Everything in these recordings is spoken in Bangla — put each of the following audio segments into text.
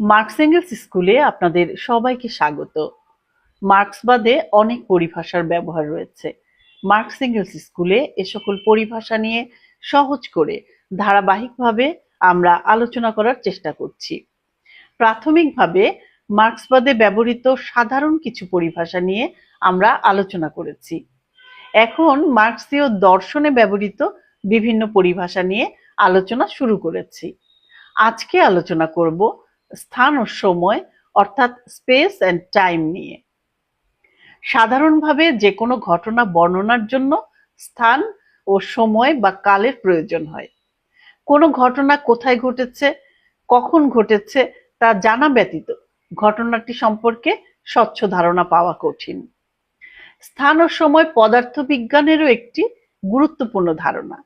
মার্কস এঙ্গেলস স্কুলে আপনাদের সবাইকে স্বাগত। মার্কসবাদে অনেক পরিভাষার ব্যবহার রয়েছে। মার্কস এঙ্গেলস স্কুলে এ সকল পরিভাষা নিয়ে সহজ করে ধারাবাহিকভাবে আমরা আলোচনা করার চেষ্টা করছি। প্রাথমিকভাবে মার্ক্সবাদে ব্যবহৃত সাধারণ কিছু পরিভাষা নিয়ে আমরা আলোচনা করেছি। এখন মার্কসীয় দর্শনে ব্যবহৃত বিভিন্ন পরিভাষা নিয়ে আলোচনা শুরু করেছি। আজকে আলোচনা করব স্থান ও সময়, অর্থাৎ স্পেস অ্যান্ড টাইম নিয়ে। সাধারণভাবে যে কোনো ঘটনা বর্ণনার জন্য স্থান ও সময় বা কালের প্রয়োজন হয়। কোনো ঘটনা কোথায় ঘটেছে, কখন ঘটেছে, তা জানা ব্যতীত ঘটনাটি সম্পর্কে স্বচ্ছ ধারণা পাওয়া কঠিন। স্থান ও সময় পদার্থবিজ্ঞানেরও একটি গুরুত্বপূর্ণ ধারণা।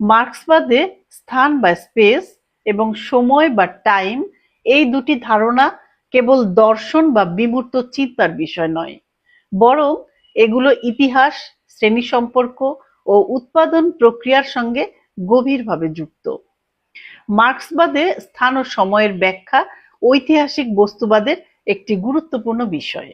মার্ক্সবাদে স্থান বা স্পেস এবং সময় বা টাইম এই দুটি ধারণা কেবল দর্শন বা বিমূর্ত চিন্তার বিষয় নয়, বরং এগুলো ইতিহাস, শ্রেণি সম্পর্ক ও উৎপাদন প্রক্রিয়ার সঙ্গে গভীরভাবে যুক্ত। মার্ক্সবাদে স্থান ও সময়ের ব্যাখ্যা ঐতিহাসিক বস্তুবাদের একটি গুরুত্বপূর্ণ বিষয়।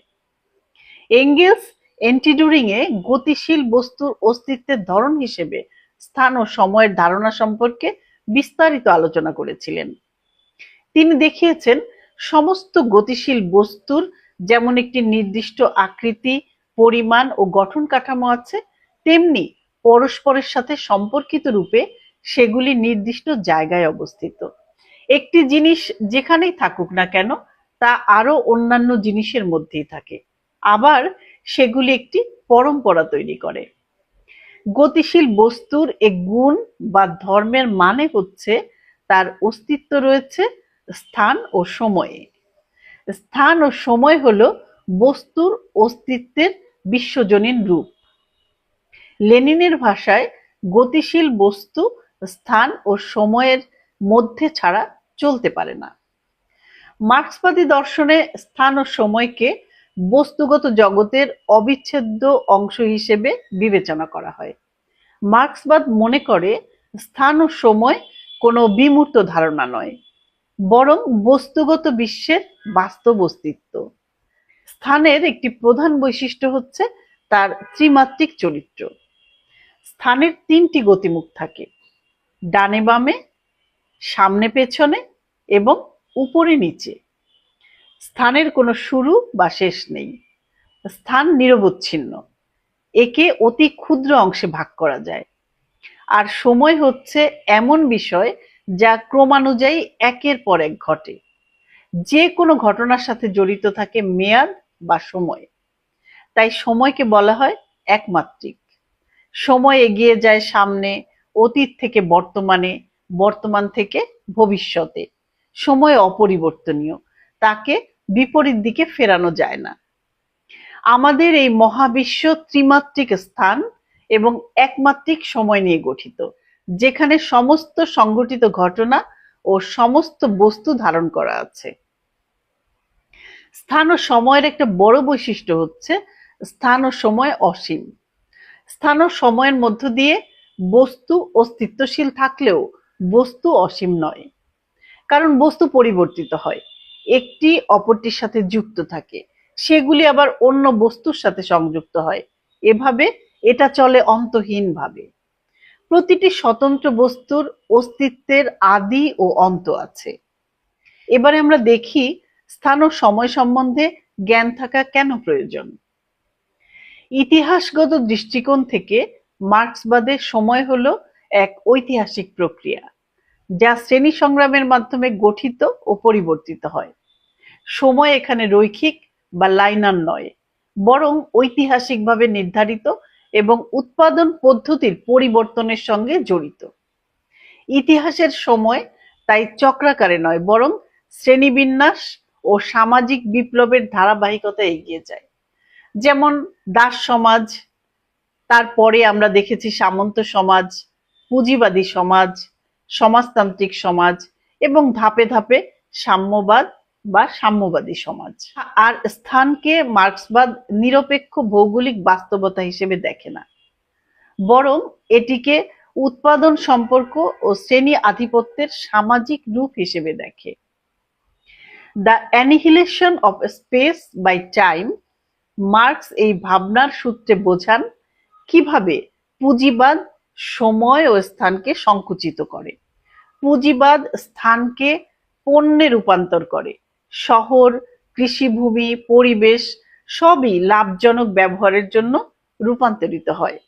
এঙ্গেলস এন্টিডুরিং এ গতিশীল বস্তুর অস্তিত্বের ধরন হিসেবে স্থান ও সময়ের ধারণা সম্পর্কে বিস্তারিত আলোচনা করেছিলেন। তিনি দেখিয়েছেন সমস্ত গতিশীল বস্তুর যেমন একটি নির্দিষ্ট আকৃতি, পরিমাণ ও গঠন কাঠামো আছে, তেমনি পরস্পরের সাথে সম্পর্কিত রূপে সেগুলি নির্দিষ্ট জায়গায় অবস্থিত। একটি জিনিস যেখানেই থাকুক না কেন, তা আরও অন্যান্য জিনিসের মধ্যেই থাকে। আবার সেগুলি একটি পরম্পরা তৈরি করে। গতিশীল বস্তুর এক গুণ বা ধর্মের মানে হচ্ছে তার অস্তিত্ব রয়েছে স্থান ও সময়ে। স্থান ও সময় হল বস্তুর অস্তিত্বের বিশ্বজনীন রূপ। লেনিনের ভাষায় গতিশীল বস্তু স্থান ও সময়ের মধ্যে ছাড়া চলতে পারে না। মার্ক্সবাদী দর্শনে স্থান ও সময়কে বস্তুগত জগতের অবিচ্ছেদ্য অংশ হিসেবে বিবেচনা করা হয়। মার্ক্সবাদ মনে করে স্থান ও সময় কোনো বিমূর্ত ধারণা নয়। বরং বস্তুগত বিশ্বের বাস্তব অস্তিত্ব। স্থানের একটি প্রধান বৈশিষ্ট্য হচ্ছে তার ত্রিমাত্রিক চরিত্র। স্থানের তিনটি গতিমুখ থাকে, ডানে বামে, সামনে পেছনে এবং উপরে নিচে। স্থানের কোনো শুরু বা শেষ নেই। স্থান নিরবচ্ছিন্ন, একে অতি ক্ষুদ্র অংশে ভাগ করা যায়। আর সময় হচ্ছে এমন বিষয় যা ক্রমানুযায়ী একের পর এক ঘটে। যে কোনো ঘটনার সাথে জড়িত থাকে মেয়াদ বা সময়। তাই সময়কে বলা হয় একমাত্রিক। সময় এগিয়ে যায় সামনে, অতীত থেকে বর্তমানে, বর্তমান থেকে ভবিষ্যতে। সময় অপরিবর্তনীয়, তাকে বিপরীত দিকে ফেরানো যায় না। আমাদের এই মহাবিশ্ব ত্রিমাত্রিক স্থান এবং একমাত্রিক সময় নিয়ে গঠিত। যেখানে সমস্ত সংঘটিত ঘটনা ও সমস্ত বস্তু ধারণ করা আছে। স্থান ও সময়ের একটা বড় বৈশিষ্ট্য হচ্ছে স্থান ও সময় অসীম। স্থান ও সময়ের মধ্য দিয়ে বস্তু অস্তিত্বশীল থাকলেও বস্তু অসীম নয়। কারণ বস্তু পরিবর্তিত হয়, একটি অপরটির সাথে যুক্ত থাকে, সেগুলি আবার অন্য বস্তুর সাথে সংযুক্ত হয়। এভাবে এটা চলে অন্তহীন ভাবে প্রতিটি স্বতন্ত্র বস্তুর অস্তিত্বের আদি ও অন্ত আছে। এবারে আমরা দেখি স্থান ও সময় সম্বন্ধে জ্ঞান থাকা কেন প্রয়োজন? ইতিহাসগত দৃষ্টিকোণ থেকে মার্ক্সবাদের সময় হলো এক ঐতিহাসিক প্রক্রিয়া, যা শ্রেণি সংগ্রামের মাধ্যমে গঠিত ও পরিবর্তিত হয়। সময় এখানে রৈখিক বা লাইনার নয়, বরং ঐতিহাসিকভাবে নির্ধারিত এবং উৎপাদন পদ্ধতির পরিবর্তনের সঙ্গে জড়িত। ইতিহাসের সময় তাই চক্রাকারে নয়, বরং শ্রেণীবিন্যাস ও সামাজিক বিপ্লবের ধারাবাহিকতা এগিয়ে যায়। যেমন দাস সমাজ, তারপরে আমরা দেখেছি সামন্ত সমাজ, পুঁজিবাদী সমাজ, সমাজতান্ত্রিক সমাজ এবং ধাপে ধাপে সাম্যবাদ বা সাম্যবাদী সমাজ। আর স্থানকে মার্ক্সবাদ নিরপেক্ষ ভৌগোলিক বাস্তবতা হিসেবে দেখে না। বরং এটিকে উৎপাদন সম্পর্ক ও শ্রেণি আধিপত্যের সামাজিক রূপ হিসেবে দেখে। The annihilation of space by time Marx এই ভাবনার সূত্রে বোঝান কীভাবে পুঁজিবাদ সময় ও স্থানকে সংকুচিত করে। পুঁজিবাদ স্থানকে পণ্যে রূপান্তর করে। শহর, কৃষিভূমি, পরিবেশ সবই লাভজনক ব্যবহারের জন্য রূপান্তরিত হয়।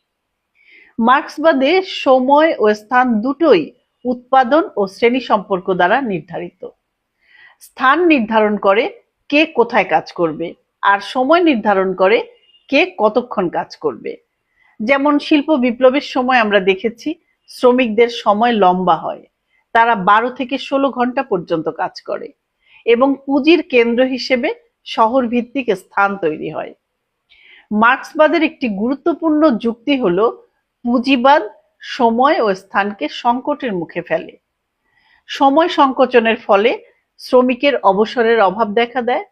মার্ক্সবাদে সময় ও স্থান দুটোই উৎপাদন ও শ্রেণি সম্পর্ক দ্বারা নির্ধারিত। স্থান নির্ধারণ করে কে কোথায় কাজ করবে আর সময় নির্ধারণ করে কে কতক্ষণ কাজ করবে। যেমন শিল্প বিপ্লবের সময় আমরা দেখেছি, শ্রমিকদের সময় লম্বা হয়, তারা বারো থেকে ষোলো ঘণ্টা পর্যন্ত কাজ করে। পুঁজির কেন্দ্র হিসেবে শহর ভিত্তিক স্থান তৈরি হয়। মার্ক্সবাদের একটি গুরুত্বপূর্ণ যুক্তি হলো, পুঁজিবাদ সময় ও স্থানকে সংকটের মুখে ফেলে। সময় সংকোচনের ফলে শ্রমিকের অবসরের অভাব দেখা দেয়,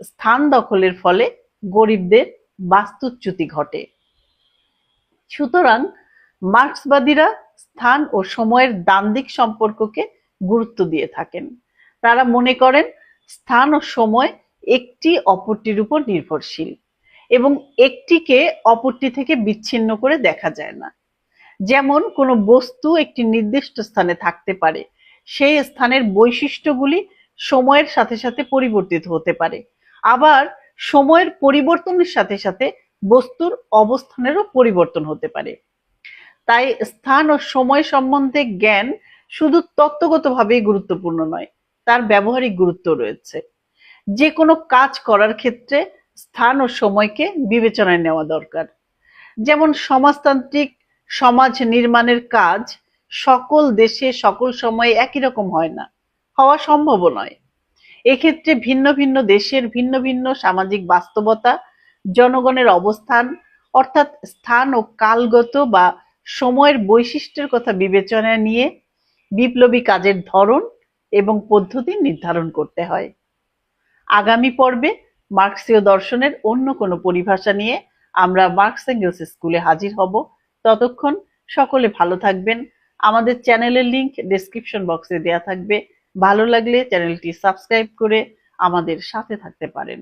স্থান দখলের ফলে গরিবদের বাস্তুচ্যুতি ঘটে। সুতরাং মার্ক্সবাদীরা স্থান ও সময়ের দ্বান্দ্বিক সম্পর্ককে গুরুত্ব দিয়ে থাকেন। তারা মনে করেন স্থান ও সময় একটি অপরটির উপর নির্ভরশীল এবং একটিকে অপরটি থেকে বিচ্ছিন্ন করে দেখা যায় না। যেমন কোনো বস্তু একটি নির্দিষ্ট স্থানে থাকতে পারে, সেই স্থানের বৈশিষ্ট্যগুলি সময়ের সাথে সাথে পরিবর্তিত হতে পারে। আবার সময়ের পরিবর্তনের সাথে সাথে বস্তুর অবস্থানেরও পরিবর্তন হতে পারে। তাই স্থান ও সময় সম্বন্ধে জ্ঞান শুধু তত্ত্বগতভাবেই গুরুত্বপূর্ণ নয় তার ব্যবহারিক গুরুত্ব রয়েছে। যে কোনো কাজ করার ক্ষেত্রে স্থান ও সময়কে বিবেচনায় নেওয়া দরকার। যেমন সমাজতান্ত্রিক সমাজ নির্মাণের কাজ সকল দেশে সকল সময়ে একই রকম হয় না, হওয়া সম্ভব নয়। এক্ষেত্রে ভিন্ন ভিন্ন দেশের ভিন্ন ভিন্ন সামাজিক বাস্তবতা, জনগণের অবস্থান, অর্থাৎ স্থান ও কালগত বা সময়ের বৈশিষ্ট্যের কথা বিবেচনায় নিয়ে বিপ্লবী কাজের ধরন এবং পদ্ধতি নির্ধারণ করতে হয়। আগামী পর্বে মার্ক্সীয় দর্শনের অন্য কোনো পরিভাষা নিয়ে আমরা মার্কস এঙ্গেলস স্কুলে হাজির হব। ততক্ষণ সকলে ভালো থাকবেন। আমাদের চ্যানেলের লিংক ডেসক্রিপশন বক্সে দেয়া থাকবে। ভালো লাগলে চ্যানেলটি সাবস্ক্রাইব করে আমাদের সাথে থাকতে পারেন।